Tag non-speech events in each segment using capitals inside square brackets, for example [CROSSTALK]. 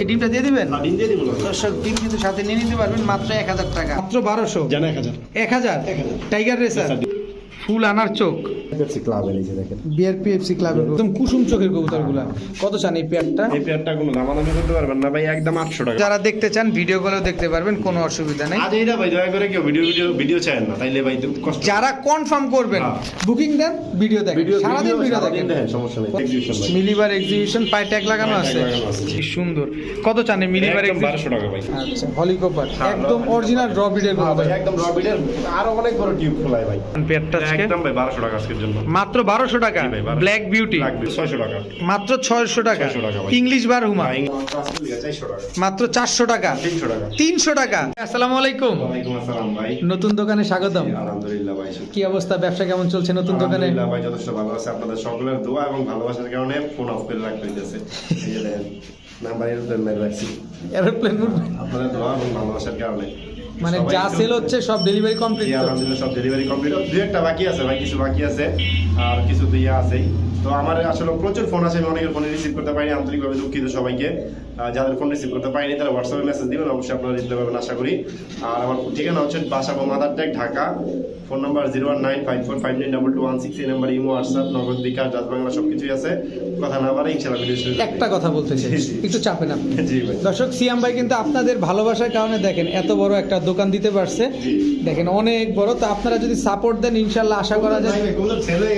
এই ডিমটা দিয়ে দিবেন? ডিম দিয়ে দিব দর্শক ডিম কিন্তু সাথে নিয়ে নিতে পারবেন মাত্র এক হাজার টাকা। মাত্র বারোশো? জানা এক হাজার। এক হাজার? Tiger racer? ফুল আনার চোখ। পেপসি ক্লাবের এই যে দেখেন। বিআরপিএফসি ক্লাবের একদম কুসুম চোখের কবুতরগুলা। কত চান এই পেয়ারটা? এই পেয়ারটা কোনো দামাদামি করতে পারবেন না ভাই একদম আটশো টাকা। যারা দেখতে চান ভিডিও কলেও দেখতে পারবেন কোনো অসুবিধা নেই। আজ এইটা ভাই দয়া করে কেউ ভিডিও ভিডিও ভিডিও চায় না তাইলে ভাই কষ্ট যারা কনফার্ম করবেন হ্যাঁ। বুকিং দেন ভিডিও দেখেন। ভিডিও সারাদিন ভিডিও দেখেন। দেখেন সমস্যা নেই। এক্সিবিশন ভাই। মিলিবার এক্সিবিশন পায়ে ট্যাগ লাগানো আছে। কি সুন্দর। কত চান মিলিবার এক্সিবিশন টাকা ভাই। আচ্ছা হলিকপার হ্যাঁ, একদম অরিজিনাল র বিডের হ্যাঁ রবিডের আরও অনেক বড় টিউব খোলায় ভাই। পেয়ারটা একদম ভাই বারোশো টাকা আজকের জন্য। মাত্র বারোশো টাকা? জি ভাই, 1200 ব্ল্যাক বিউটি টাকা। মাত্র ছয়শো টাকা? 600 টাকা ইংলিশ বার হুমা? টাকা। মাত্র চারশো টাকা? তিনশো টাকা। তিনশো টাকা? আসসালামু আলাইকুম। ওয়ালাইকুম আসসালাম ভাই। নতুন দোকানে স্বাগতম। আলহামদুলিল্লাহ ভাই কি অবস্থা? ব্যবসা কেমন চলছে নতুন দোকানে? আলহামদুলিল্লাহ ভাই যথেষ্ট ভালো আছে। আপনাদের সকলের দোয়া এবং ভালোবাসার কারণে ফোন অফ করে রাখতে হইতেছে। এই যে নাম্বার এরোপ্লেন মেরে রাখছি। এরোপ্লেন আপনাদের দোয়া এবং ভালোবাসার কারণে। মানে যা সেল হচ্ছে সব ডেলিভারি কমপ্লিট আলহামদুলিল্লাহ সব ডেলিভারি কমপ্লিট দুই একটা বাকি আছে ভাই কিছু বাকি আছে আর কিছু তো ইয়া আছেই। তো আমার আসলে প্রচুর ফোন আছে আমি অনেকের ফোনে রিসিভ করতে পারিনি আন্তরিকভাবে দুঃখিত সবাইকে। যাদের ফোন রিসিভ করতে পারিনি তারা হোয়াটসঅ্যাপে মেসেজ দিবেন অবশ্যই আপনারা রিপ্লাই পাবেন আশা করি। আর আমার ঠিকানা হচ্ছে Basabo Madartek Dhaka. Phone number zero one nine five four five nine double two one six এই number imo WhatsApp Nagad bKash জাত বাংলা সব কিছুই আছে। কথা না বাড়ে ইনশাআল্লাহ ভিডিও একটা কথা বলতে চাই। একটু চাপেন আপনি জি ভাই। দর্শক সিয়াম ভাই কিন্তু আপনাদের ভালোবাসার কারণে দেখেন এত বড় একটা দোকান দিতে পারছে। দেখেন অনেক বড় তো আপনারা যদি সাপোর্ট দেন ইনশাল্লাহ আশা করা যায়। হয়ে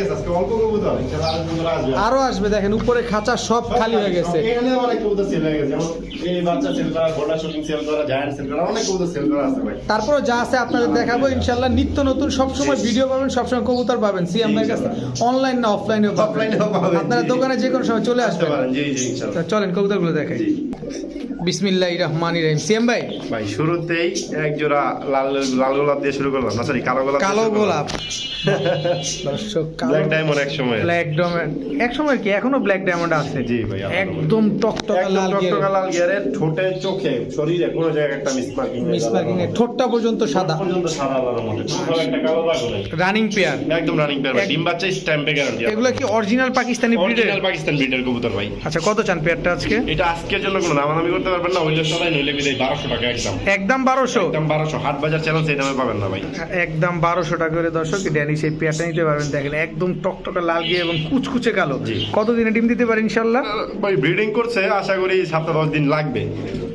ইনশাআল্লাহ আরও আসবে। আরও আসবে দেখেন উপরে খাঁচা সব খালি হয়ে গেছে। এখানে হয়ে গেছে। যেমন এই বাচ্চা সেল করা গোল্ডা শুটিং সেল করা জায়ান্ট সেল করা অনেক কবুতর সেল করা আছে ভাই। তারপরে যা আছে আপনাদের দেখাবো ইনশাল্লাহ নিত্য নতুন সবসময় ভিডিও পাবেন সবসময় কবুতর পাবেন। সি আমাদের কাছে অনলাইন না অফলাইনেও পাবেন। Offline-এও আপনারা দোকানে যে কোনো সময় চলে আসতে পারেন পারেন জি জি চলেন কবুতরগুলো দেখাই। জি। বিসমিল্লাহ রহমান রহিম। সিয়াম ভাই? ভাই শুরুতেই এক জোড়া লাল লাল গোলাপ দিয়ে শুরু করলাম। না সরি কালো গোলাপ কালো গোলাপ। [LAUGHS] ব্ল্যাক ডায়মন্ড এক সময় ব্ল্যাক ডায়মন্ড এক সময় কি? এখনও ব্ল্যাক ডায়মন্ড আছে? জি ভাই। একদম টকটকা একদম লাল টকটকা লাল গিয়ারে ঠোঁটে চোখে শরীরে কোনো জায়গায় একটা মিস মার্কিং মিস মার্কিং এর ঠোঁটটা পর্যন্ত সাদা। পর্যন্ত সাদা মধ্যে কোথাও একটা কালো দাগ রানিং পেয়ার একদম রানিং পেয়ার ভাই। ডিম বাচ্চা স্ট্যাম্পে গ্যারান্টি এগুলো কি অরিজিনাল পাকিস্তানি ব্রিডের অরিজিনাল পাকিস্তান ব্রিডের কবুতর ভাই। আচ্ছা কত চান পেয়ারটা আজকে? এটা আজকের জন্য কোনো দামাদামি করতে পারবেন না হইলে সবাই নইলে বিদায় বারোশো টাকা একদম। একদম বারোশো? একদম বারোশো। হাট বাজার চ্যানেল সেই দামে পাবেন না ভাই। একদম বারোশো টাকা করে দর্শক ড্যানি সেই পেয়ারটা নিতে পারবেন। দেখেন একদম টকটকা লাল গিয়ে এবং কুচকুচে কালো। কতদিনে ডিম দিতে পারে ইনশাল্লাহ? ভাই ব্রিডিং করছে আশা করি সপ্তাহ দশ দিন লাগবে।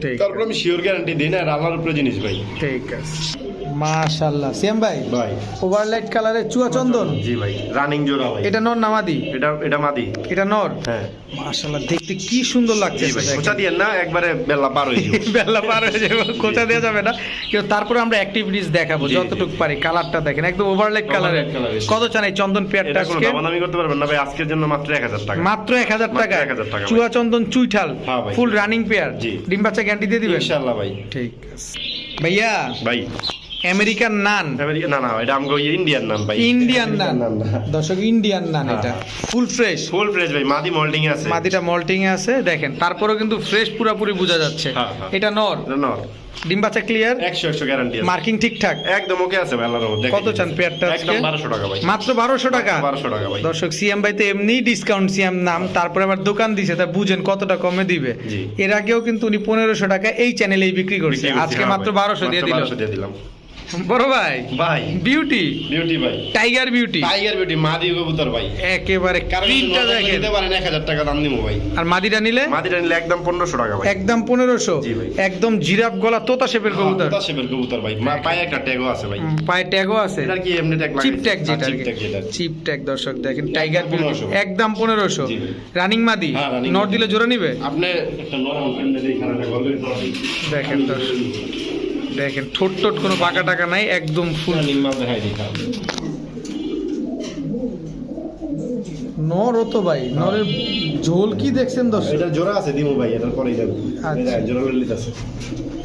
ঠিক তারপর আমি শিওর গ্যারান্টি দিই না আর আল্লাহর উপরে জিনিস ভাই। ঠিক আছে। মাশাল্লাহ সিয়াম ভাই ভাই। ওভারলাইট কালারের চুয়া চন্দন। জি ভাই রানিং জোড়া ভাই। এটা নর নামাদি এটা এটা মাদি। এটা নর? হ্যাঁ। মাশাল্লাহ দেখতে কি সুন্দর লাগছে ভাই খোঁচা দিয়ে না একবারে বেলা পার হয়ে যাবে। [LAUGHS] বেলা পার হয়ে যাবে কোচা দেওয়া যাবে না। কিন্তু তারপরে আমরা অ্যাক্টিভিটিস দেখাবো। যতটুকু পারি কালারটা দেখেন একদম ওভারলাইট কালারের কত চান এই চন্দন পেয়ারটা আজকে? দামাদামি করতে পারবেন না ভাই আজকের জন্য মাত্র এক হাজার টাকা। মাত্র এক হাজার মাত্র টাকা। 1000 টাকা চুয়া চন্দন চুইঠাল ফুল রানিং পেয়ার। ডিম বাচ্চা গ্যারান্টি দিয়ে দিবেন? ইনশাআল্লাহ ভাই। ঠিক আছে। ভাইয়া ভাই। আমেরিকান নান না না এটা আমগো ইন্ডিয়ান নাম ভাই। ইন্ডিয়ান নান নান দর্শক ইন্ডিয়ান নান হ্যাঁ, এটা। হ্যাঁ। ফুল ফ্রেশ ফুল প্রেস ভাই মাদি মোল্ডিং এ আছে। মাদিটা মল্টিং এ আছে দেখেন তারপরেও কিন্তু ফ্রেশ পুরাপুরি বোঝা যাচ্ছে। হ্যাঁ, হ্যাঁ। এটা নর। নর। ডিম বাচ্চা ক্লিয়ার একশো একশো গ্যারান্টি আছে। মার্কিং ঠিকঠাক? একদম ওকে আছে ভাই আল্লাহর কত চান পেয়ারটা একদম বারোশো টাকা ভাই। মাত্র বারোশো টাকা? বারোশো টাকা ভাই। দর্শক সিএম ভাই তো এমনি ডিসকাউন্ট সিএম নাম তারপরে আবার দোকান দিছে তা বুঝেন কতটা কমে দিবে। এর আগেও কিন্তু উনি পনেরোশো টাকা এই চ্যানেলেই বিক্রি করছে। আজকে হ্যাঁ মাত্র ভাই। বারোশো দিয়ে মাত্র 1200 দিয়ে দিলাম। বড় ভাই ভাই। বিউটি বিউটি ভাই। টাইগার বিউটি টাইগার বিউটি মাদি কবুতর ভাই। একেবারে প্রিন্টটা দেখেন। নিতে পারেন এক হাজার টাকা দাম দিব ভাই। আর মাদিটা নিলে? মাদিটা নিলে একদম পনেরোশো টাকা ভাই। একদম পনেরোশো। একদম জিরাফ গলা তোতা শেপের কবুতর। দশ শেপের কবুতর ভাই। মা- পায়ে একটা ট্যাগও আছে ভাই। পায়ে ট্যাগও আছে। এটার কি এমনি ট্যাগ চিপ ট্যাগ যেটা চিপ ট্যাগ যেটা চিপ ট্যাগ দর্শক দেখেন টাইগার বিউটি একদম পনেরোশো। রানিং মাদি। হ্যাঁ, নট দিলে জোড়া নিবে? আপনি একটা এইখানে দেখেন দর্শক। দেখেন ঠোঁট টোট কোনো পাকা টাকা নাই একদম ফুল নর তো ভাই নরের ঝোল কি দেখছেন দর্শক এটা জোড়া আছে দিমু ভাই এটার পরেই যাবে আচ্ছা। এটা জোড়া ললিত আছে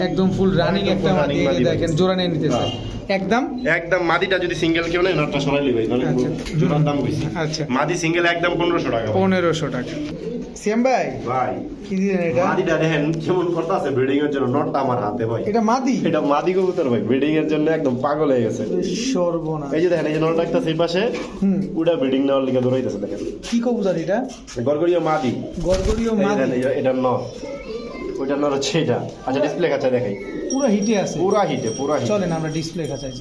একদম ফুল রানিং একটা। দেখেন জোড়া নিয়ে নিতেছে হ্যাঁ। একদম। একদম মাদিটা যদি সিঙ্গেল কেউ নেই নটটা সরাই মানে আচ্ছা। জোড়ার দাম বেশি আচ্ছা। মাদি সিঙ্গেল একদম পনেরোশো টাকা। পনেরোশো টাকা। সিএম ভাই ভাই কি দিলেন এটা? মাদিটা দেখেন কেমন করতে আছে ব্রিডিং এর জন্য নটটা আমার হাতে ভাই। এটা মাদি? এটা মাদি কবুতর ভাই ব্রিডিং এর জন্য একদম পাগল হয়ে গেছে। সর্বনা এই যে দেখেন এই যে নটটা একটা সেই পাশে হুম। ওটা ব্রিডিং নেওয়ার লিগে দৌড়াইতেছে দেখেন। কি কবুতর এটা? গড়গড়িয়া মাদি। এই মাদি। এটা নট। ওইটা নর হচ্ছে এটা আচ্ছা ডিসপ্লে কাছে দেখাই। পুরো হিটে আছে। পুরা হিটে পুরা চলেন আমরা ডিসপ্লে কাছাই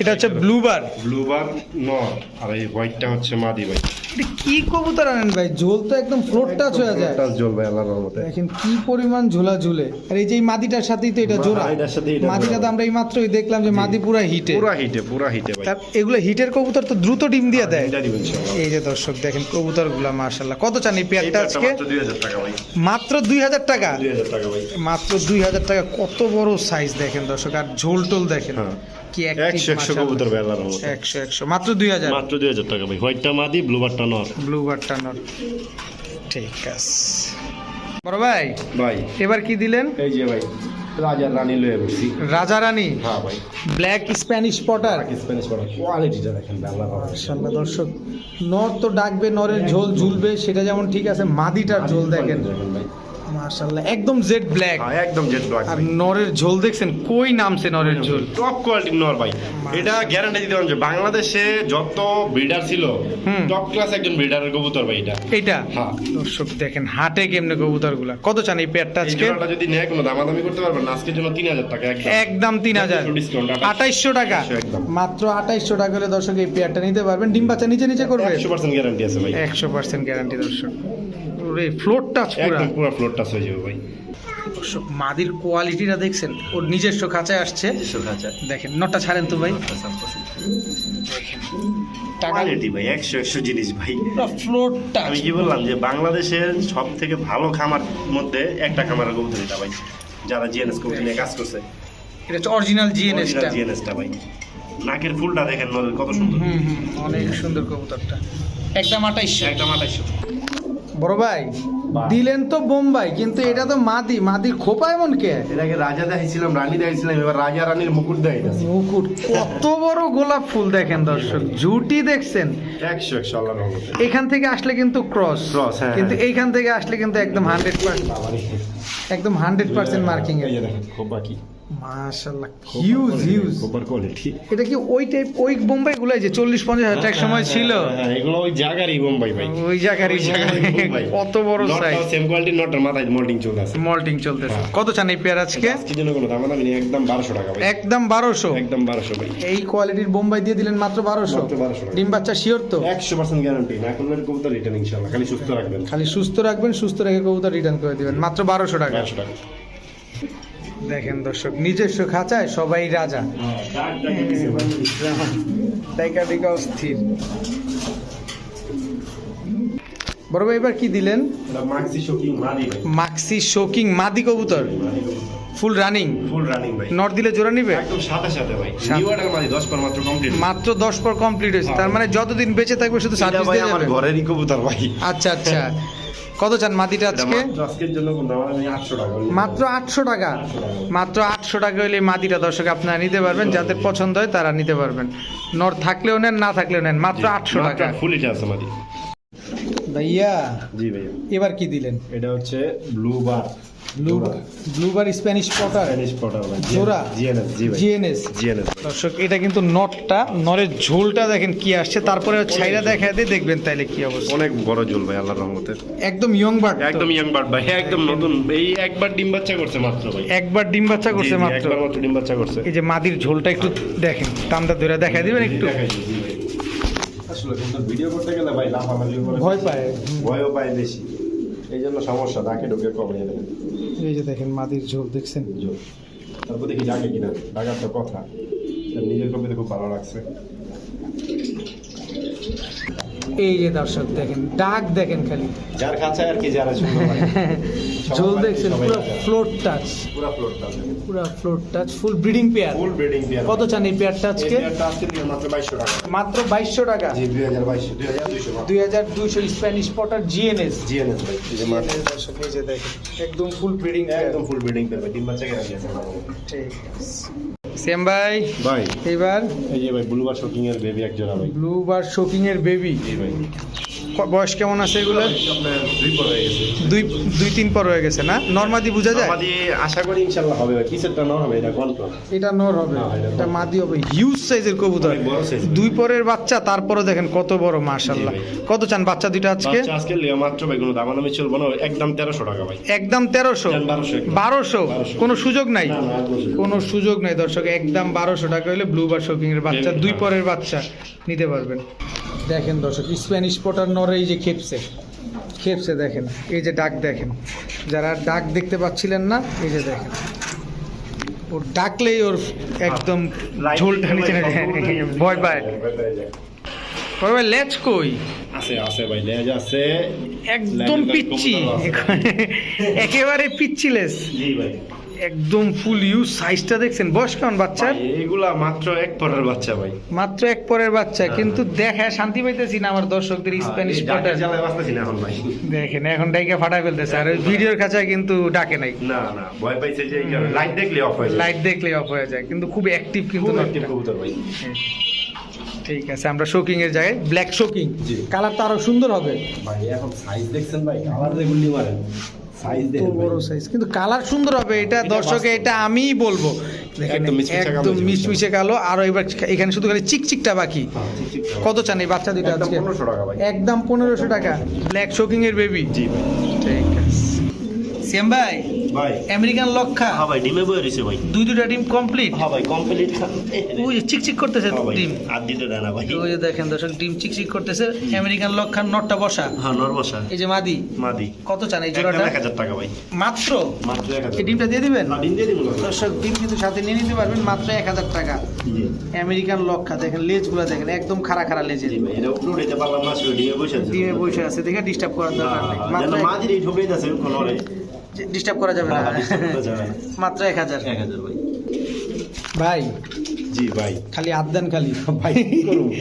এটা হচ্ছে ব্লুবার। ব্লুবার নর আর এই হোয়াইটটা হচ্ছে মাদি ভাই এটা কি কবুতর আনেন ভাই? ঝোল তো একদম ফ্লোট টাচ হয়ে যায়। টাচ জ্বল ভাই আল্লাহর রহমতে। দেখেন কি পরিমাণ ঝোলা ঝুলে আর এই যে এই মাদিটার সাথেই তো এটা জোড়া। হ্যাঁ, এটার সাথেই এটা মাদিটা তো আমরা এই মাত্রই দেখলাম যে মাদি পুরা হিটে। পুরা হিটে পুরা হিটে ভাই। তার এগুলো হিটের কবুতর তো দ্রুত ডিম দিয়ে দেয়। দিবেন ইনশাআল্লাহ। এই যে দর্শক দেখেন কবুতরগুলা মার্শাল্লাহ কত চান এই পেয়ারটা আজকে? মাত্র 2000 টাকা ভাই। মাত্র দুই হাজার টাকা? 2000 টাকা ভাই। মাত্র দুই হাজার টাকা। কত বড় সাইজ দেখেন দর্শক আর ঝোল টোল দেখেন। হ্যাঁ। কি 100 100 কবুতর ভাই আল্লাহর রহমতে। একশো একশো। মাত্র দুই হাজার? মাত্র 2000 টাকা ভাই। হোয়াইটটা মাদি ব্লুবারটা নর। ব্লু বাট্টানোর ঠিক আছে। বড় ভাই ভাই। এবার কি দিলেন? এই যে ভাই রাজার রানী লয়ে বসছি। রাজা রানী? হ্যাঁ ভাই। ব্ল্যাক স্প্যানিশ পটার স্প্যানিশ পড়া কোয়ালিটিটা দেখেন মাশাআল্লাহ দর্শক নর তো ডাকবে নরের ঝোল ঝুলবে সেটা যেমন ঠিক আছে মাদিটার ঝোল দেখেন ভাই। মাশাআল্লাহ একদম জেড ব্ল্যাক হ্যাঁ একদম জেট ব্ল্যাক আর নরের ঝোল দেখছেন কই নামছে নরের ঝোল? টপ কোয়ালিটির নর ভাই। এটা গ্যারান্টি দিতে যে বাংলাদেশে যত ব্রিডার ছিল টপ ক্লাস একজন ব্রিডারের কবুতর ভাই এটা। এইটা? হ্যাঁ। দর্শক দেখেন হাটে কেমনে কবুতরগুলা কত চান এই পেয়ারটা আজকে? জোড়াটা যদি নেয় কোনো দামাদামি করতে পারবেন আজকের জন্য তিন হাজার টাকা একদম। একদম তিন হাজার। ডিসকাউন্ট আঠাইশশো টাকা। একদম। মাত্র আঠাইশশো টাকা হলে দর্শক এই পেয়ারটা নিতে পারবেন। ডিম বাচ্চা নিচে নিচে করবে? একশো পার্সেন্ট গ্যারান্টি আছে ভাই। একশো পার্সেন্ট গ্যারান্টি দর্শক। ওরে ফ্লোর টাচ একদম পুরো ফ্লোর টাচ হয়ে যাবে ভাই। দর্শক মাদির কোয়ালিটিটা দেখছেন? ওর নিজস্ব খাঁচায় আসছে। দেখেন নটা ছাড়েন তো ভাই। টাকা কোয়ালিটি ভাই একশো একশো জিনিস ভাই। ফ্লোর টাচ আমি কি বললাম যে বাংলাদেশের সব থেকে ভালো খামার মধ্যে একটা খামারের কবুতর এটা ভাই যারা জিএনএস কবুতর নিয়ে কাজ করছে। এটা হচ্ছে অরিজিনাল জিএনএসটা জিএনএসটা ভাই। নাকের ফুলটা দেখেন নলের কত সুন্দর। হুম হুম অনেক সুন্দর কবুতরটা। একদম আঠাইশশো একটা আঠাইশো বড় ভাই দিলেন তো বোম্বাই কিন্তু এটা তো মাদি মাদির খোপা এমন কে? এটাকে রাজা দেখাইছিলাম রানী দেখাইছিলাম এবার রাজা রানীর মুকুট দেখাইতেছে। মুকুট কত বড় গোলাপ ফুল দেখেন দর্শক জুটি দেখছেন। একশো একশো আল্লাহ এখান থেকে আসলে কিন্তু ক্রস হ্যাঁ, কিন্তু হ্যাঁ। এইখান থেকে আসলে কিন্তু একদম হান্ড্রেড পার্সেন্ট একদম হান্ড্রেড পার্সেন্ট মার্কিং এর এই যে দেখেন খুব বাকি মাশাল্লাহ হিউজ হিউজ খুববার কোয়ালিটি এটা কি ওই টাইপ ওই বোম্বাই গুলাই যে চল্লিশ পঞ্চাশ হাজার টাকা সময় ছিল? হ্যাঁ এগুলো ওই জাগারই বোম্বাই ভাই। ওই জায়গারই ওই কত বড় সাইজ সেম কোয়ালিটি নটার মাথায় মোল্ডিং চলে আছে চলতেছে। কত চান এই পেয়ার আজকে? আজকের জন্য কোনো দাম দামি একদম বারোশো টাকা ভাই। একদম বারোশো? একদম বারোশো ভাই। এই কোয়ালিটির বোম্বাই দিয়ে দিলেন মাত্র বারোশো? মাত্র 1200 ডিম বাচ্চা শিওর তো? একশো পার্সেন্ট গ্যারান্টি না এখন কবুতর রিটার্ন খালি সুস্থ রাখবেন। খালি সুস্থ রাখবেন সুস্থ রেখে কবুতর রিটার্ন করে দিবেন। মাত্র টাকা। বারোশো টাকা। দেখেন দর্শক নিজস্ব খাঁচায় সবাই রাজা। অস্থির। বড় ভাই এবার কি দিলেন? মাক্সি শোকিং মাদি কবুতর। ফুল রানিং ফুল রানিং ভাই। নট দিলে জোড়া নিবে? একদম সাথে সাথে ভাই। নিউ অর্ডার মাদি দশ পর মাত্র কমপ্লিট মাত্র দশ পর কমপ্লিট হয়েছে। তার মানে যতদিন বেঁচে থাকবে শুধু সার্ভিস দিয়ে আমার ঘরেরই কবুতর ভাই। আচ্ছা আচ্ছা। [LAUGHS] কত চান মাটিটা আজকে? মাত্র আটশো টাকা মাত্র আটশো টাকা? হলে মাটিটা দর্শক আপনারা নিতে পারবেন যাদের পছন্দ হয় তারা নিতে পারবেন। নর থাকলেও নেন না থাকলেও নেন মাত্র আটশো টাকা। ফুল আছে ভাইয়া জি ভাইয়া। এবার কি দিলেন? এটা হচ্ছে blue bar. Blue bar Spanish potter Spanish potter জোড়া? জিএনএস জি ভাই। জিএনএস জিএনএস দর্শক এটা কিন্তু নটটা নরের ঝোলটা দেখেন কি আসছে। তারপরে ছাইরা দেখা দিয়ে দেখবেন তাইলে কি অবস্থা। অনেক বড় ঝোল ভাই আল্লাহর রহমতে। একদম ইয়ং বার্ড একদম ইয়াং বার্ড ভাই একদম নতুন। এই একবার ডিম বাচ্চা করছে মাত্র ভাই। একবার ডিম বাচ্চা করছে মাত্র। একবার মাত্র ডিম বাচ্চা করছে। এই যে মাদির ঝোলটা একটু দেখেন টান্দা ধরে দেখা দিবেন একটু। আসলে ভিডিও করতে গেলে ভাই লাফালাফি ভয় পায়। ভয়ও পায় বেশি। এই জন্য সমস্যা ডাকে ঢুকে কমে যাবে এই যে দেখেন মাদির ঝোল দেখছেন? তারপর দেখি ডাকে কিনা ডাকার তো কথা। তার নিজের কবিতা খুব ভালো লাগছে। এই যে দর্শক দেখেন ডাক দেখেন খালি। যার কাছে আর কি যারা ঝোল [LAUGHS] দেখছেন পুরো ফ্লোর টাচ পুরো ফ্লোরটা পুরো floor touch full breeding pair full breeding pair কত চান এই পেয়ারটা আজকে মাত্র 2200 টাকা। মাত্র বাইশশো টাকা? জি 2022 2200 দুই হাজার দুইশো স্প্যানিশ পটার জিএনএস জিএনএস ভাই এই যে মাত্র। দর্শক এই যে দেখেন একদম ফুল ব্রিডিং একদম ফুল ব্রিডিং পেয়ার তিন বাচ্চা গ্যারান্টি আছে। ঠিক সেম ভাই ভাই এইবার এই যে ভাই ব্লুবার শোকিং এর বেবি একজন ভাই। ব্লু বার শোকিং এর বেবি জি ভাই। বয়স কেমন আছে এগুলো? দুই দুই তিন পর হয়ে গেছে না? নর্মাদি বোঝা যায়? আশা করি ইনশাল্লাহ হবে ভাই পিছেরটা না হবে? এটা এটা নর হবে। এটা মাদি হবে। হিউজ সাইজের কবুতর। দুই পরের বাচ্চা তারপরে দেখেন কত বড় মাশাল্লাহ কত চান বাচ্চা দুইটা আজকে? আজকে লিয়া মাত্র ভাই কোনো দামাদামি চলবো না একদম তেরোশো টাকা ভাই। একদম তেরোশো? দেন 1200 বারোশো? বারোশো। কোনো সুযোগ নাই। কোনো সুযোগ নাই দর্শক। একদম বারোশো টাকা হলে ব্লু বার শোকিং এর বাচ্চা। দুই পরের বাচ্চা নিতে পারবেন। দেখেন দর্শক স্প্যানিশ পটার নরে এই যে খেপসে খেপসে দেখেন এই যে ডাক দেখেন যারা ডাক দেখতে পাচ্ছিলেন না এই যে দেখেন। ওর ডাকলেই ওর একদম ঝোলটা নিচে। ভয় পায়। ভয় পায় লেজ কই? আছে আছে ভাই লেজ আছে। একদম পিচ্ছি। একেবারে পিচ্ছি লেজ। জি ভাই। একদম ফুল ইউজ সাইজটা দেখছেন? বয়স কেমন বাচ্চা এগুলা মাত্র এক পরের বাচ্চা ভাই। মাত্র এক পরের বাচ্চা কিন্তু দেখায় শান্তি পাইতেছি না আমার দর্শকদের স্প্যানিশ পটার। না এখন ভাই। দেখেন এখন ডাইকে ফাটাই ফেলতেছে আর ওই ভিডিওর কাছে কিন্তু ডাকে নাই। না না ভয় পাইছে যে লাইট দেখলে অফ হয়ে যায়। লাইট দেখলে অফ হয়ে যায় কিন্তু খুব অ্যাক্টিভ কিন্তু। কবুতর ভাই। ঠিক আছে আমরা শোকিং এর জায়গায় ব্ল্যাক শোকিং জি। কালারটা আরও সুন্দর হবে। ভাই এখন সাইজ দেখছেন ভাই কালার দেখুন মারেন সাইজ বড় সাইজ কিন্তু কালার সুন্দর হবে এটা দর্শকে এটা আমিই বলব। একদম মিশমিশে কালো একদম মিশমিশে কালো আর এবার এখানে শুধু খালি চিকচিকটা বাকি। কত চান এই বাচ্চা দুটো একদম আজকে? 1500 টাকা ভাই। একদম পনেরোশো টাকা। ব্ল্যাক শোকিং এর বেবি জি ঠিক আছে। সিয়াম ভাই? ভাই। আমেরিকান লক্ষা হ্যাঁ ভাই ডিমে বয়ে রয়েছে ভাই। দুই দুটা ডিম কমপ্লিট হ্যাঁ ভাই কমপ্লিট ওই চিকচিক করতেছে হ্যাঁ ডিম। আর দিতে দেয় না ভাই। ওই দেখেন দর্শক ডিম চিকচিক করতেছে। আমেরিকান লক্ষার নটটা বসা। হ্যাঁ নরবসা এই যে মাদি। মাদি। কত চান এই জোড়াটা? এক হাজার টাকা ভাই। মাত্র? মাত্র এক হাজার এই ডিমটা দিয়ে দিবেন? না, ডিম দিয়ে দিবো। দর্শক ডিম কিন্তু সাথে নিয়ে নিতে পারবেন মাত্র এক হাজার টাকা। জি। আমেরিকান লক্ষা দেখেন লেজগুলো দেখেন একদম খাড়া খাড়া লেজের। জি ভাই এটা উপরে উঠাইতে পারলাম না ডিমে বসে আছে। ডিমে বসে আছে দেখে ডিস্টার্ব করার দরকার নেই। হ্যাঁ, মাত্র যেন মাদির এই ঢুকে যাচ্ছে কোনো [LAUGHS] ডিস্টার্ব করা যাবে না। হ্যাঁ, disturb করা যাবে না। মাত্র এক হাজার। এক হাজার ভাই। ভাই জি ভাই। খালি আদান খালি। ভাই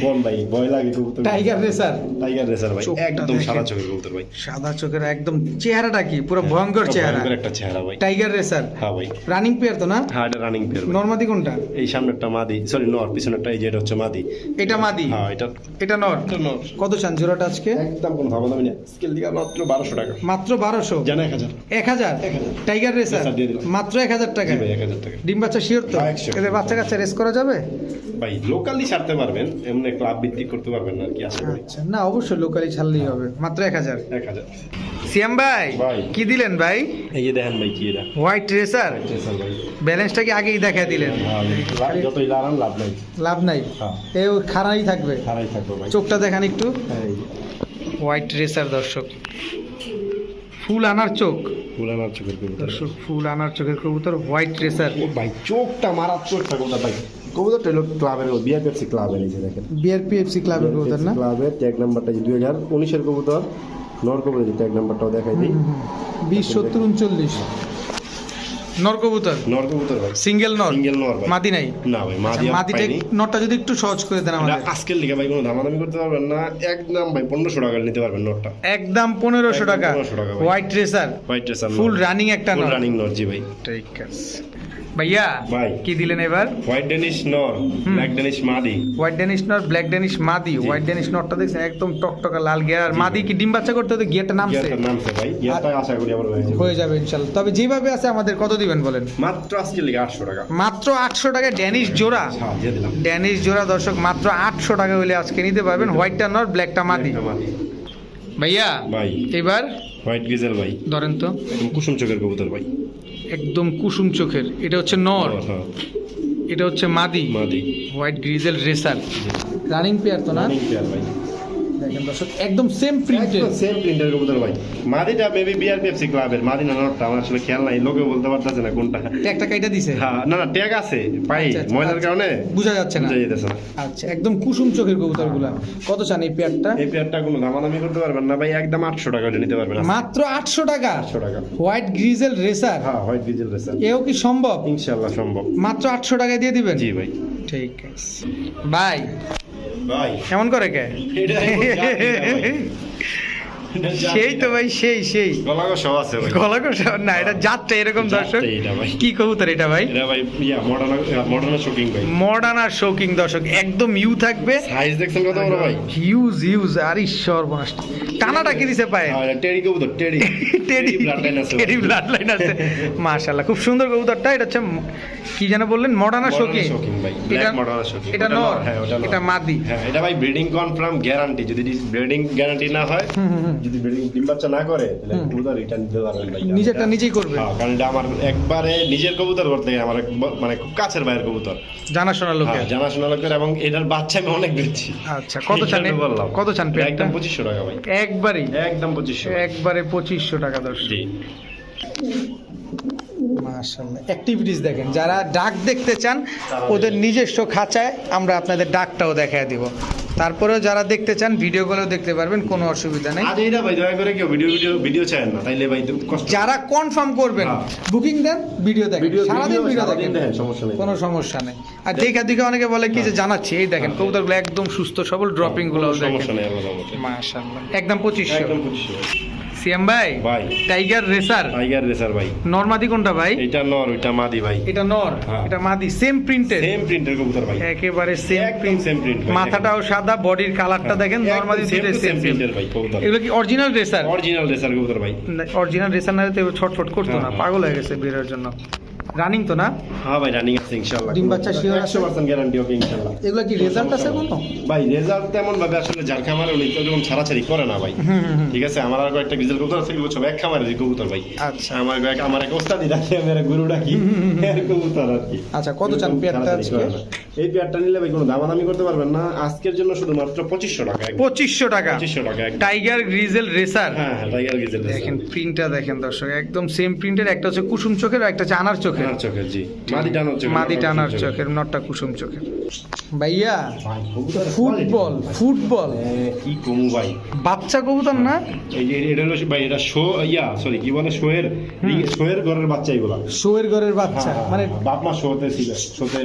কোন ভাই? ভয় লাগে কবুতর। Tiger racer. টাইগার রেসার ভাই। একদম সাদা চোখের কবুতর ভাই। সাদা চোখের একদম চেহারাটা কি? পুরো ভয়ঙ্কর চেহারা। ভয়ঙ্কর একটা চেহারা ভাই। Tiger racer. হ্যাঁ ভাই। রানিং পেয়ার তো না? হ্যাঁ এটা রানিং পেয়ার নর্মাদি কোনটা? এই সামনেরটা মাদি। সরি নর পিছনেরটা এই যে এটা হচ্ছে মাদি। এটা মাদি? হ্যাঁ এটা এটা নর? নর। কত চান জোড়াটা আজকে? একদম কোনো ভাবা দামি না। স্কেল দিকে মাত্র বারোশো টাকা। মাত্র বারোশো? জানা এক হাজার। এক হাজার? এক হাজার। Tiger racer. মাত্র এক হাজার টাকা? জি ভাই এক হাজার টাকা। ডিম বাচ্চা শিওর তো? হ্যাঁ, এদের বাচ্চা কাচ্চা রেস করা যাবে? ভাই লোকালি ছাড়তে পারবেন এমনি ক্লাব ভিত্তিক করতে পারবেন না কি আশা করি আচ্ছা না অবশ্যই লোকালি ছাড়লেই হবে মাত্র এক হাজার। এক হাজার। সিয়াম ভাই। কি দিলেন ভাই? এই যে দেখেন ভাই কি এটা? হোয়াইট রেসার রেসার ভাই। ব্যালেন্সটা কি আগেই দেখা দিলেন? যতই লাগান লাভ নাই। লাভ নাই? হ্যাঁ। এ ওই খারাই থাকবে। খারাই থাকবে ভাই। চোখটা দেখান একটু। হ্যাঁ, এই হোয়াইট রেসার দর্শক। ফুল আনার চোখ। ফুল আনার চোখের কবুতর। দর্শক ফুল আনার চোখের কবুতর হোয়াইট ট্রেসার ও ভাই চোখটা মারার চোখটা কবুতর ভাই। কবুতরটা হলো ক্লাবের বিআর পেপসি ক্লাবের এই যে দেখেন। বিআরপিএফসি ক্লাবের কবুতর না? ক্লাবের ট্যাগ নাম্বারটা দুই হাজার উনিশের কবুতর নর কবুতর যে ট্যাগ নাম্বারটাও দেখাই দিই। বিশ সত্তর উনচল্লিশ। নর কবুতর? নর কবুতর ভাই। সিঙ্গেল নর? সিঙ্গেল নর ভাই। মাদি নাই? না ভাই আচ্ছা, মাদি আর মাদিটা নটটা যদি একটু সহজ করে দেন আমাদের। আজকের লিগে ভাই কোনো দামাদামি করতে পারবেন না। একদম ভাই পনেরোশো টাকা নিতে পারবেন নোটটা একদম পনেরোশো টাকা। 1500 টাকা white racer white racer full running একটা নর। রানিং নর জি ভাই। ঠিক আছে। ভাইয়া ভাই। কি দিলেন এবার? হোয়াইট ডেনিশ নর ব্ল্যাক ডেনিশ মাদি হোয়াইট ডেনিশ নর ব্ল্যাক ডেনিশ মাদি হোয়াইট ডেনিশ নরটা দেখছেন একদম টকটকা লাল গিয়ার। আর মাদি কি ডিম বাচ্চা করতে হতে গিয়ারটা নামছে। নামছে ভাই। ইয়ারটা আশা করি আবার হয়ে যাবে। যাবে ইনশাল্লাহ। তবে যেভাবে আছে আমাদের কত দিবেন বলেন? মাত্র আজকের লিগে আটশো টাকা। মাত্র আটশো টাকা ড্যানিশ জোড়া? হ্যাঁ ড্যানিশ জোড়া দর্শক মাত্র আটশো টাকা হলে আজকে নিতে পারবেন হোয়াইটটা নর ব্ল্যাকটা মাদি ভাইয়া ভাই। এবার হোয়াইট গ্রিজেল ভাই। ধরেন তো। কুসুম চোখের কবুতর ভাই। একদম কুসুম চোখের। এটা হচ্ছে নর। হ্যাঁ এটা হচ্ছে মাদি। মাদি। White grizzle racer running pair তো না? রানিং পেয়ার ভাই। দেখেন দর্শক একদম সেম প্রিন্টেড সেম প্রিন্টের কবুতর ভাই। মাদিটা মেবি বিআর পেপসি ক্লাবের মাদি না নটটা আমার আসলে খেয়াল নাই লোকে বলতে পারতেছে না কোনটা। কাইটা দিছে? হ্যাঁ না না ট্যাগ আছে পাই আচ্ছা, আচ্ছা, ময়লার আচ্ছা। কারণে? বোঝা যাচ্ছে না। বুঝা যেতেছে না। আচ্ছা একদম কুসুম চোখের কবুতরগুলা। কত চান এই পেয়ারটা এই পেয়ারটা কোনো দামাদামি করতে পারবেন না ভাই একদম আটশো টাকা হলে নিতে পারবেন। মাত্র আটশো টাকা? আটশো টাকা। হোয়াইট গ্রিজেল রেসার হ্যাঁ হোয়াইট রেসার এও কি সম্ভব? ইনশাল্লাহ সম্ভব। মাত্র আটশো টাকায় দিয়ে দিবেন? জি ভাই। ঠিক আছে। ভাই ভাই। এমন করে কে? [LAUGHS] সেই তো ভাই সেই সেই। গলা সব আছে ভাই। গলা না এটা যাত্রা এরকম দর্শক। কি কবুতর এটা ভাই? এটা ভাই মডার্ন মডার্ন শোকিং ভাই। মডার্ন আর শৌকিং দর্শক। একদম ইউ থাকবে। সাইজ দেখছেন কত বড় ভাই? হিউজ হিউজ আর ঈশ্বর বনাস টানাটা কি দিছে পায়ে? আর টেডি কবুতর টেডি। [LAUGHS] টেডি ব্লাড লাইন আছে টেডি ব্লাড লাইন আছে। [LAUGHS] মাশাআল্লাহ খুব সুন্দর কবুতরটা। এটা হচ্ছে কি যেন বললেন? মডার্ন আর শৌকিং শোকিং ভাই। এটা মডার্ন শোকিং এটা নর? হ্যাঁ নর। এটা মাদি? হ্যাঁ এটা ভাই ব্রিডিং কনফার্ম গ্যারান্টি যদি ব্রিডিং গ্যারান্টি না হয় হুম, হুম, হুম। যদি ডিম বাচ্চা না করে তাহলে কবুতর রিটার্ন দিতে পারবেন ভাই নিজেরটা নিজেই করবে। হ্যাঁ কারণ এটা আমার একবারে নিজের কবুতর করতে আমার মানে খুব কাছের ভাইয়ের কবুতর। জানাশোনা লোকে হ্যাঁ জানাশোনা লোকের এবং এটার বাচ্চা আমি অনেক দিচ্ছি। আচ্ছা কত চান বললাম। কত চান একদম পঁচিশশো টাকা ভাই। একবারই? একদম পঁচিশশো। একবারে পঁচিশশো টাকা দর্শক। জি। মাশাআল্লাহ অ্যাক্টিভিটিস দেখেন। যারা ডাক দেখতে চান ওদের নিজস্ব খাঁচায় আমরা আপনাদের ডাকটাও দেখায় দিব। তারপরেও যারা দেখতে চান ভিডিওগুলো দেখতে পারবেন কোনো অসুবিধা নেই। আজ এইটা ভাই দয়া করে কেউ ভিডিও ভিডিও ভিডিও চায় না তাইলে ভাই কষ্ট যারা কনফার্ম করবেন হ্যাঁ। বুকিং দেন ভিডিও দেখেন। ভিডিও সারাদিন ভিডিও ভিডিও দেখেন। দেখেন সমস্যা নেই। কোনো সমস্যা নেই। আর দেখা দিকে অনেকে বলে কি যে জানাচ্ছি এই দেখেন হ্যাঁ। কবুতরগুলো একদম সুস্থ সবল ড্রপিংগুলো কোনো সমস্যা দেখেন। মাশাআল্লাহ। একদম পঁচিশশো। একদম পঁচিশশো। সিএম ভাই? ভাই। টাইগার রেসার টাইগার রেসার ভাই। নর্মাদি কোনটা ভাই? এটা নর ওইটা মাদি ভাই। এটা নর হ্যাঁ। এটা মাদি সেম প্রিন্টেড সেম প্রিন্টের কবুতর ভাই। একেবারে সেম প্রিন্ট সেম প্রিন্ট মাথাটাও সাদা বডির কালারটা দেখেন নরমালি সেম দুটোই সেম প্রিন্টের ভাই কবুতর। এগুলো কি অরিজিনাল রেসার অরিজিনাল রেসার কবুতর ভাই। অরিজিনাল রেসার না তো ছটফট করতো না হ্যাঁ, হ্যাঁ। পাগল হয়ে গেছে বেরোর জন্য। রানিং তো না? হ্যাঁ ভাই রানিং আছে ইনশাআল্লাহ। ডিম বাচ্চা sure আছে? 100% গ্যারান্টি ওকে ইনশাআল্লাহ। এগুলো কি রেজাল্ট আছে কোনো? ভাই রেজাল্ট তেমন ভাবে আসলে যার খামারে উনি তো এরকম ছাড়াছাড়ি করে না ভাই। হুম, হুম, হুম। ঠিক আছে আমার আর কয়েকটা গিজেল কবুতর আছে এগুলো সব এক খামারে কবুতর ভাই। আচ্ছা। আমার কয়েক আমার এক ওস্তাদি ডাকি আমি এক গুরু ডাকি এর কবুতর আর কি। আচ্ছা কত চান পেয়ারটা আজকে? এই পেয়ারটা নিলে ভাই কোনো দামাদামি করতে পারবেন না। আজকের জন্য শুধুমাত্র পঁচিশশো টাকা। পঁচিশশো টাকা? টাইগার গ্রিজেল রেসার হ্যাঁ হ্যাঁ টাইগার গিজেল দেখেন প্রিন্টটা দেখেন দর্শক একদম সেম প্রিন্টের একটা হচ্ছে কুসুম চোখের আর একটা হচ্ছে আনার চোখের। চোখের জি। মাদি টানার চোখের মাদি নটটা টানার কুসুম চোখের নটটা কুসুম চোখের। ভাইয়া ফুটবল ফুটবল। কি কমু ভাই? বাচ্চা কবুতর না? এই যে এটা হলো ভাই এটা শো ইয়া সরি কি বলে? শোয়ের। শোয়ের ঘরের বাচ্চা এগুলা। শোয়ের ঘরের বাচ্চা মানে বাপ মা শোতে ছিল শোতে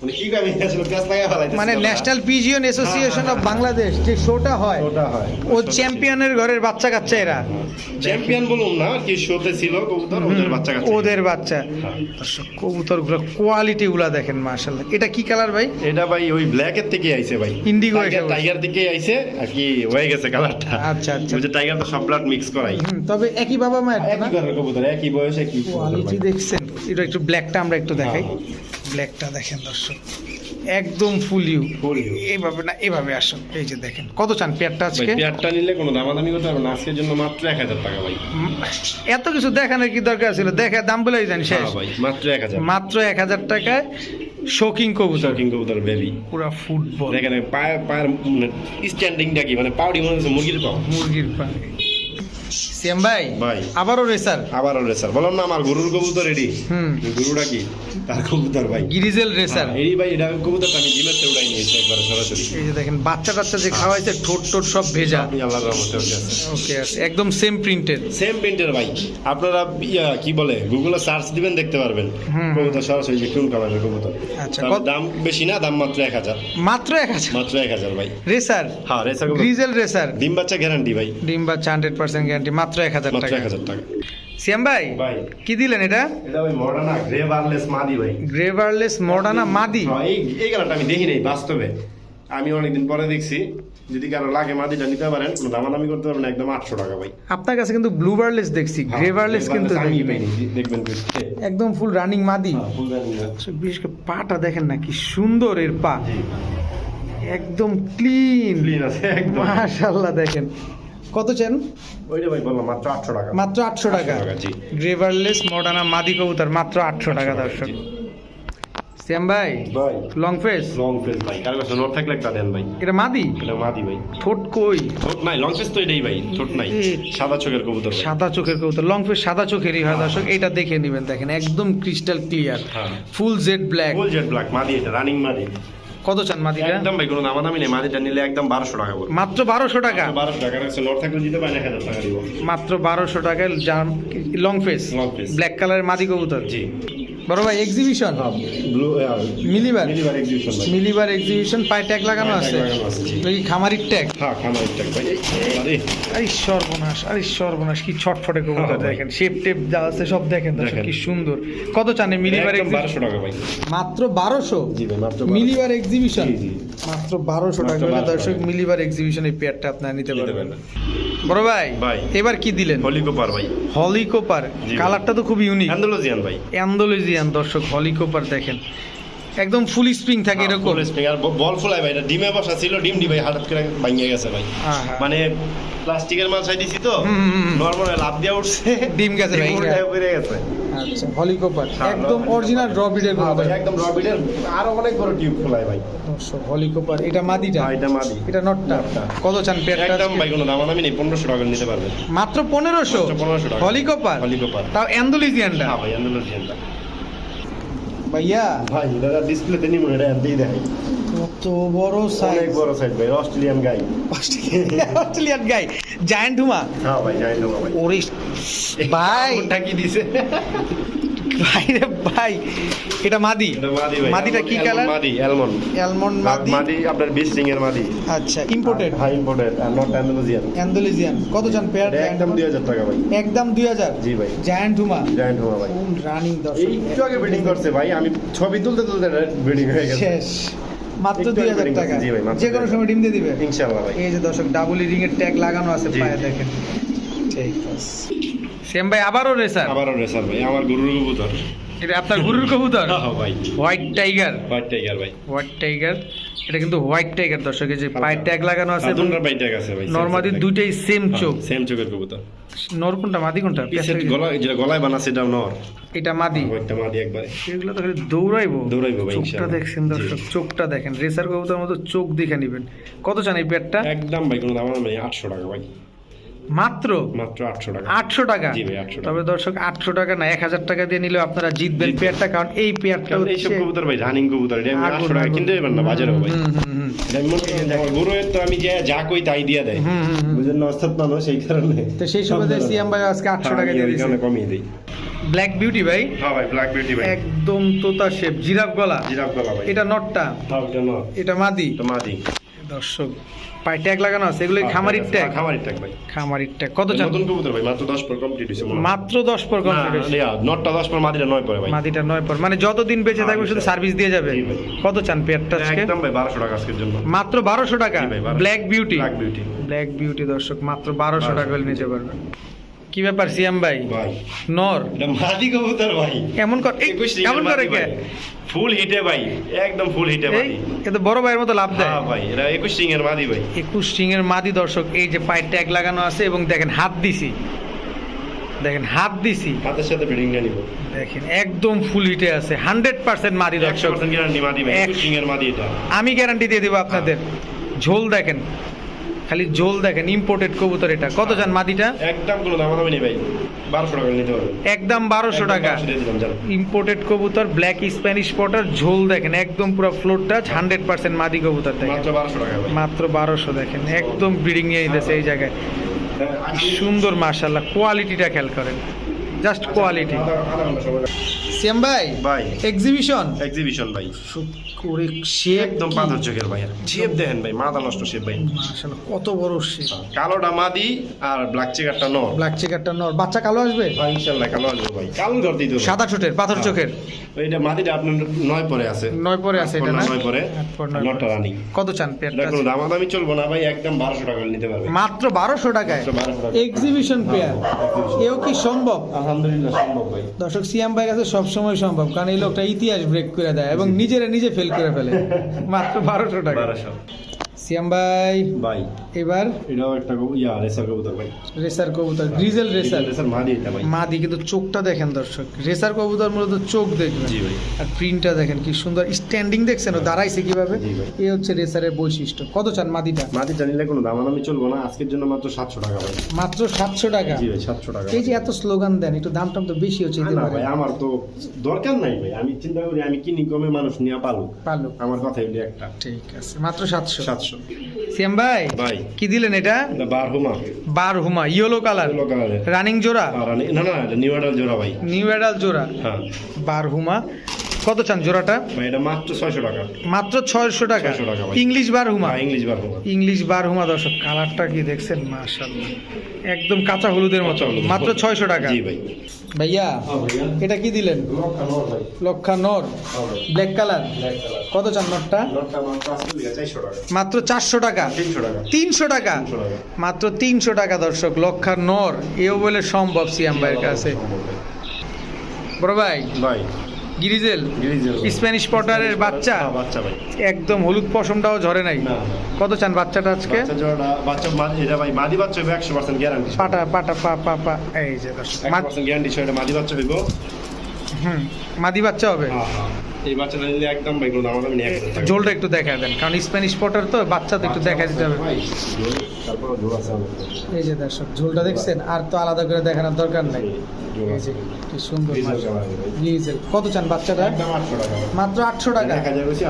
মানে কি আসলে লাগা মানে national pigeon association of Bangladesh যে শোটা হয় শোটা হয় ও চ্যাম্পিয়নের ঘরের বাচ্চা কাচ্চা এরা। চ্যাম্পিয়ন বলুন না কি শোতে ছিল কবুতর ওদের বাচ্চা কাছে ওদের বাচ্চা। কবুতর গুলো কোয়ালিটি গুলা দেখেন মাশাআল্লাহ। এটা কি কালার ভাই? এটা ভাই ওই ব্ল্যাক এর থেকে আইছে ভাই। ইন্ডিগো টাইগার থেকে আইছে আর কি হয়ে গেছে কালারটা আচ্ছা, আচ্ছা। যে টাইগার তো সব ব্লাড মিক্স করাই। হুম, তবে একই বাবা মায়ের একই ঘরের কবুতর একই বয়সে একই কোয়ালিটি দেখছেন। এটা একটু ব্ল্যাকটা আমরা একটু দেখাই। ব্ল্যাকটা দেখেন দর্শক। একদম ফুল ইউ এইভাবে না এভাবে আসুন এই যে দেখেন কত চান পেয়ারটা আজকে? পেয়ারটা নিলে কোনো দামাদামি করতে হবে না। আজকের জন্য মাত্র এক হাজার টাকা ভাই। এত কিছু দেখানোর কি দরকার ছিল? দেখে দাম বলেই জানি শেষ। হ্যাঁ ভাই মাত্র এক হাজার। মাত্র এক হাজার টাকায় শৌকিং কবুতর। শৌখিন কবুতর বেবি পুরা ফুটবল। দেখেন পায়ের পায়ের স্ট্যান্ডিংটা কি? মানে পাউডি মনে হচ্ছে মুরগির পাও। মুরগির পা সিএম ভাই ভাই। আবারও রেসার। আবার ওরে স্যার বললাম না আমার গরুর কবুতর রেডি হুম। গরুটা কি? তার কবুতর ভাই। Grizzle racer. হ্যাঁ, এই ভাই এটা কবুতরটা আমি জিমের উড়াই নিয়েছি একবার সরাসরি। এই যে দেখেন বাচ্চা টাচ্চা যে খাওয়াইছে ঠোঁট টোট সব ভেজা। আপনি আল্লাহর রহমতে ওকে আছে। ওকে আছে। একদম সেম প্রিন্টেড সেম প্রিন্টের ভাই। আপনারা ইয়া কি বলে গুগলে সার্চ দিবেন দেখতে পারবেন। কবুতর সরাসরি যে কোন কালারের কবুতর। আচ্ছা, দাম বেশি না দাম মাত্র এক হাজার। মাত্র এক হাজার? মাত্র এক হাজার ভাই। রেসার? হ্যাঁ রেসার গ্রিজেল রেসার। ডিম বাচ্চা গ্যারান্টি ভাই। ডিম বাচ্চা হান্ড্রেড পার্সেন্ট গ্যারান্টি মাত্র এক হাজার মাত্র টাকা। এক হাজার টাকা। সিএম ভাই ভাই। কি দিলেন এটা? এটা ভাই মডার্না গ্রে বার্লেস মাদি ভাই। মডার্না মাদি? হ্যাঁ, এই কালারটা আমি দেখি নাই বাস্তবে। আমি অনেকদিন পরে দেখছি যদি কারও লাগে মাদিটা নিতে পারেন কোনো দামাদামি করতে পারবেন একদম আটশো টাকা ভাই। আপনার কাছে কিন্তু ব্লুবারলেস দেখছি হ্যাঁ, গ্রেভারলেস কিন্তু দেখবেন? একদম ফুল রানিং মাদি। হ্যাঁ, আচ্ছা, বিশেষ করে পাটা দেখেন না কি সুন্দর এর পা। একদম ক্লিন Clean আছে একদম। মাশাআল্লাহ দেখেন। কত চেন? ওইটা ভাই বললাম মাত্র আটশো টাকা। মাত্র আটশো টাকা। টাকা, জি। গ্রেভারলেস মডার্না মাদি কবুতর মাত্র আটশো টাকা দর্শক। শ্যাম ভাই ভাই। লং ফেস লং ফেস ভাই। কার কাছে নোট থাকলে একটা দেন ভাই। এটা মাদি? এটা মাদি ভাই। ঠোঁট কই? ঠোঁট নাই লং ফেস তো এটাই ভাই ঠোঁট নাই। সাদা চোখের কবুতর সাদা চোখের কবুতর লং ফেস সাদা চোখেরই হয় দর্শক। এটা দেখে নেবেন দেখেন একদম crystal clear full jet black full jet black মাদি এটা রানিং মাদি। কত চান মাদিটা একদম ভাই কোনো দামাদামি নেই মাদিটা নিলে একদম বারোশো টাকা পড়বে মাত্র বারোশো টাকা? বারোশো টাকা রাখছে নোট থাকলে দিতে পারেন এক হাজার টাকা দিব। মাত্র বারোশো টাকায় long face long face black কালারের মাদি কবুতর? জি। বড় ভাই exhibition blue mealy bar? Mealy bar exhibition পায়ে ট্যাগ লাগানো আছে। ওই খামারির ট্যাগ হ্যাঁ খামারের ট্যাগ ভাই। আরে। সর্বনাশ আরে সর্বনাশ কি ছটফটে কবুতর হ্যাঁ, দেখেন শেপ টেপ যা আছে সব দেখেন দেখেন। কি সুন্দর। কত চানে মিলিবার? বারোশো টাকা ভাই। মাত্র বারোশো? জি ভাই মাত্র মিলিবার এক্সিবিশন জি, জি। মাত্র বারোশো টাকা হলে 1200 দর্শক মিলিবার এক্সিবিশন এই পেয়ারটা আপনারা নিতে পারবেন। বড় ভাই ভাই। এবার কি দিলেন? হলিকোপার ভাই। হলিকোপার। কালারটা তো খুব ইউনিক অ্যান্ডোলজিয়ান ভাই। অ্যান্ডোলজিয়ান দর্শক হলিকোপার দেখেন। একদম ফুল স্প্রিং থাকে এরকম। ফুল স্প্রিং আর বল ফুলাই ভাই এটা ডিমে বসা ছিল ডিম ডি ভাই হঠাৎ করে ভাঙিয়ে গেছে ভাই। মানে প্লাস্টিকের মাল চাইতেছি তো নরমাল। লাভ দিয়ে উঠছে। ডিম গেছে ভাই। উল্টায় পড়ে গেছে। আচ্ছা হলিকোপার। হ্যাঁ, একদম অরিজিনাল র হ্যাঁ ভাই, একদম আরও অনেক বড় টিউব খোলায় ভাই। দর্শক এটা মাদিটা? হ্যাঁ, এটা মাদি। এটা নটটা। কত চান পেয়ারটা একদম ভাই কোনো দাম আমি নেই পনেরোশো টাকা নিতে পারবেন মাত্র পনেরোশো? মাত্র 1500 টাকা। হলিকোপার? হলিকোপার। তাও অ্যান্ডোলিজিয়ানটা? হ্যাঁ ভাই অ্যান্ডালুজিয়ানটা। ভাইয়া। ভাই এটা ডিসপ্লেতে মনে এটা দিয়ে দেখাই। কত বড় অনেক সাইজ বড় সাইজ ভাই Australian guy Australian guy giant homer. হ্যাঁ ভাই জায়ান্ট হুমা ভাই। ওরে ভাই। ওটা কি দিছে? ভাই রে ভাই এটা মাদি। এটা মাদি ভাই মাদিটা কি কালার মাদি অ্যালমন্ড অ্যালমন্ড মাদি। মাদি আপনার বিশ সিং এর মাদি। আচ্ছা ইম্পোর্টেড হাই ইম্পোর্টেড আর নট অ্যান্ডালুজিয়ান অ্যান্ডোলিজিয়ান কত চান পেয়ার একদম দুই হাজার টাকা ভাই। একদম দুই হাজার? জি ভাই। জায়ান্ট হুমা জায়ান্ট হওয়া ভাই। রানিং এই দর্শক? একটু আগে বিডিং করছে ভাই আমি ছবি তুলতে তুলতে বিডিং হয়ে গেছে। শেষ। মাত্র দুই হাজার টাকা। জি ভাই, মাত্র যে কোনো সময় ডিম দিয়ে দিবে। ইনশাআল্লাহ ভাই। এই যে দর্শক ডাবল রিং এর ট্যাগ লাগানো আছে। পায়ে দেখেন। ঠিক আছে। সেম ভাই আবারও রেসার আবারও রেসার ভাই আমার গুরুর কবুতর এটা আপনার গুরুর কবুতর? হ্যাঁ ভাই হোয়াইট টাইগার হোয়াইট টাইগার ভাই হোয়াইট টাইগার এটা কিন্তু হোয়াইট টাইগার দর্শক এই যে পায়ের ট্যাগ লাগানো আছে এবং দুটোর বাইট আছে ভাই নর্মালি দুইটাই সেম চোখ। সেম চোখের কবুতর। নর কোনটা মাদি কোনটা? পিছের গলায় যেটা গলায় বানাচ্ছে এটা নর। এটা মাদি। একটা মাদি একবারে। এগুলো তো খালি দৌড়াইবো। দৌড়াইবো ভাই, চোখটা। দেখছেন দর্শক চোখটা দেখেন। রেসার কবুতর মতো চোখ দেখে নেবেন। কত চান এই পেয়ারটা একদম ভাই কোনো দাম নেই আটশো টাকা ভাই। মাত্র? মাত্র আটশো টাকা। আটশো টাকা? জি ভাই, 800 টাকা। তবে দর্শক আটশো টাকা না এক হাজার টাকা দিয়ে নিলেও আপনারা জিতবেন। পেয়ারটা কারণ এই পেয়ারটা এইসব কবুতর ভাই রানিং কবুতর এটা আমি আটশো টাকা কিনতে পারবেন না বাজারেও ভাই। হুম, হুম, হুম। এটা আমি করি যে আমার গরুয়ের তো আমি যা কই তাই দিয়ে দেয়। হুম, হুম, হুম। না সেই কারণে তো সেই সুবাদে সিয়াম ভাই আজকে আটশো টাকা দিয়ে দিয়েছে। কমিয়ে দিই। ব্ল্যাক বিউটি ভাই? হ্যাঁ ভাই ব্ল্যাক বিউটি ভাই। একদম তোতা শেপ জিরাফ গলা। জিরাফ গলা ভাই। এটা নটটা? হ্যাঁ এটা মাদি? এটা মাদি। দর্শক পায়ে ট্যাগ লাগানো আছে এগুলো খামারির ট্যাগ। খামারির ট্যাগ ভাই। খামারির ট্যাগ। কত চান? নতুন কবুতর ভাই মাত্র দশ পর কমপ্লিট হইছে মাত্র দশ পর না, কমপ্লিট নটটা দশ পর মাদিটা 9 পরে ভাই। মাদিটা 9 পর। মানে যতদিন বেঁচে হ্যাঁ, থাকবে শুধু সার্ভিস দিয়ে যাবে। কত চান পেয়ারটা আজকে? একদম ভাই 1200 টাকা আজকের জন্য। মাত্র বারোশো টাকা? জি ভাই, 1200 black beauty black beauty black beauty দর্শক মাত্র বারোশো 1200 টাকা হলে নিতে পারবেন। কি ব্যাপার সিয়াম ভাই? ভাই। নর। মাদি কবুতর ভাই। এমন কর এমন করে কে? ফুল হিটে ভাই। একদম ফুল হিটে ভাই এত বড় ভাইয়ের মতো লাভ দেয়। হ্যাঁ ভাই এটা একুশ সিং এর মাদি ভাই। একুশ সিং এর মাদি দর্শক এই যে পায়ের ট্যাগ লাগানো আছে এবং দেখেন হাত দিছি। দেখেন হাত দিছি। হাতের সাথে ব্রিডিং নিয়ে নিব। দেখেন একদম ফুল হিটে আছে। হান্ড্রেড পার্সেন্ট মাদি একশো দর্শক পার্সেন্ট গ্যারান্টি মাদি ভাই সিং এর মাদি এটা। আমি গ্যারান্টি দিয়ে দিব আপনাদের। ঝোল দেখেন। খালি ঝোল দেখেন ইম্পোর্টেড কবুতর এটা। কত জান মাদিটা একদম কোনো দাম দামি নেই ভাই। বারোশো টাকা নিতে পারবেন। একদম বারোশো একদম টাকা। 1200 দিয়ে দিলাম জানো ইম্পোর্টেড কবুতর ব্ল্যাক স্প্যানিশ পটার ঝোল দেখেন একদম পুরো ফ্লোর টাচ হান্ড্রেড পার্সেন্ট মাদি কবুতর দেখেন। মাত্র বারোশো টাকা মাত্র বারোশো দেখেন একদম ব্রিডিং নিয়ে এই জায়গায়। হ্যাঁ, সুন্দর মার্শাল্লাহ কোয়ালিটিটা খেয়াল করেন। Just quality. সিয়াম ভাই ভাই। এক্সিবিশন এক্সিবিশন ভাই। করে শেপ একদম পাথর চোখের ভাই। শেপ দেখেন ভাই মাথা নষ্ট শেপ ভাই। মার্শাল্লাহ কত বড় শেপ। কালোটা মাদি আর ব্ল্যাক চেকারটা নর। ব্ল্যাক চেকারটা নর। বাচ্চা কালো আসবে? ভাই ইনশাল্লাহ কালো আসবে ভাই। কালো ধরতেই তো সাদা ঠোঁটের পাথর হ্যাঁ। চোখের। এইটা মাদিটা আপনার নয় পরে আছে। নয় পরে আছে এটা না? নয় পরে। নটা। রানিং। কত চান এটা পেয়ারটা কোনো দামাদামি চলবো না ভাই একদম বারোশো টাকা নিতে পারবে। মাত্র বারোশো টাকায়? 1200 টাকা। Exhibition pair. এও কি সম্ভব? আলহামদুলিল্লাহ সম্ভব ভাই। দর্শক সিয়াম ভাই কাছে সবসময় সম্ভব কারণ এই লোকটা ইতিহাস ব্রেক করে দেয় এবং নিজেরা নিজে ফেল করে ফেলে। মাত্র বারোশো টাকা। বারোশো। সিয়াম ভাই ভাই এবার এটাও একটা কবু- ইয়া রেসার কবুতর ভাই রেসার কবুতর গ্রিজেল রেসার রেসার মাদি এটা ভাই মাদি কিন্তু চোখটা দেখেন দর্শক। রেসার কবুতর মূলত চোখ দেখবেন। জি ভাই। আর প্রিন্টটা দেখেন কি সুন্দর স্ট্যান্ডিং দেখছেন ও দাঁড়াইছে কীভাবে? এই হচ্ছে রেসারের বৈশিষ্ট্য। কত চান মাদিটা? মাদি জানিলে কোনো দামাদামি চলবো না আজকের জন্য মাত্র সাতশো টাকা ভাই। মাত্র সাতশো টাকা? জি ভাই সাতশো টাকা এই যে এত স্লোগান দেন একটু দাম টাম তো বেশি হচ্ছে না, ভাই আমার তো দরকার নাই ভাই। আমি চিন্তা করি আমি কিনি কমে মানুষ নিয়ে পালুক। পালো আমার কথা হইলে একটা। ঠিক আছে মাত্র সাতশো। 700 সাতশো সিএম ভাই ভাই। কি দিলেন এটা? Bar homer. Bar homer yellow colour yellow colour running জোড়া? না না নিউ অ্যাডাল জোড়া ভাই। নিউ অ্যাডাল জোড়া? হ্যাঁ। বার হুমা কত চান জোড়াটা? এটা মাত্র ছয়শো টাকা। মাত্র ছয়শো টাকা? 600 টাকা ভাই। ইংলিশ বার হুমা? হ্যাঁ ইংলিশ বার হুমা। ইংলিশ বার হুমা দর্শক কালারটা কি দেখছেন? মাশাআল্লাহ। একদম কাঁচা হলুদের মতো। মাত্র ছয়শো টাকা? জি ভাই। ভাইয়া এটা কি দিলেন? লক্ষা নর। Black colour? কত চান নটটা? মাত্র চারশো টাকা। তিনশো টাকা। মাত্র তিনশো টাকা দর্শক লক্ষার নর। এও বলে সম্ভব সিয়াম ভাইয়ের কাছে। বড় ভাই। ভাই। গিরিজেল গ্রিজেল। স্প্যানিশ পটারের বাচ্চা? হ্যাঁ, বাচ্চা ভাই। একদম হলুদ পশমটাও ঝরে নাই। কত চান বাচ্চাটা আজকে? বাচ্চা এটা ভাই মাদি বাচ্চা হবে একশো পার্সেন্ট গ্যারান্টি পাটা পাটা পা পা পা। এই যে দর্শক একশো মা- পার্সেন্ট গ্যারান্টি এটা মাদি বাচ্চা হইব। হুম মাদি বাচ্চা হবে। হ্যাঁ হ্যাঁ। এই বাচ্চাটা নিলে একদম ভাই কোনো আমাদের নিয়ে। ঝোলটা একটু দেখা দেন কারণ স্প্যানিশ পটার তো বাচ্চা তো একটু দেখা দিতে হবে। ভাই, ঝোল, তারপরে ঝোল আছে আমাদের। এই যে দর্শক ঝোলটা দেখছেন আর তো আলাদা করে দেখানোর দরকার নাই। কি সুন্দর কত চান বাচ্চাটা? আটশো টাকা। মাত্র আটশো টাকা।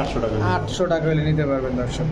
আটশো টাকা। আটশো টাকা হলে নিতে পারবেন দর্শক।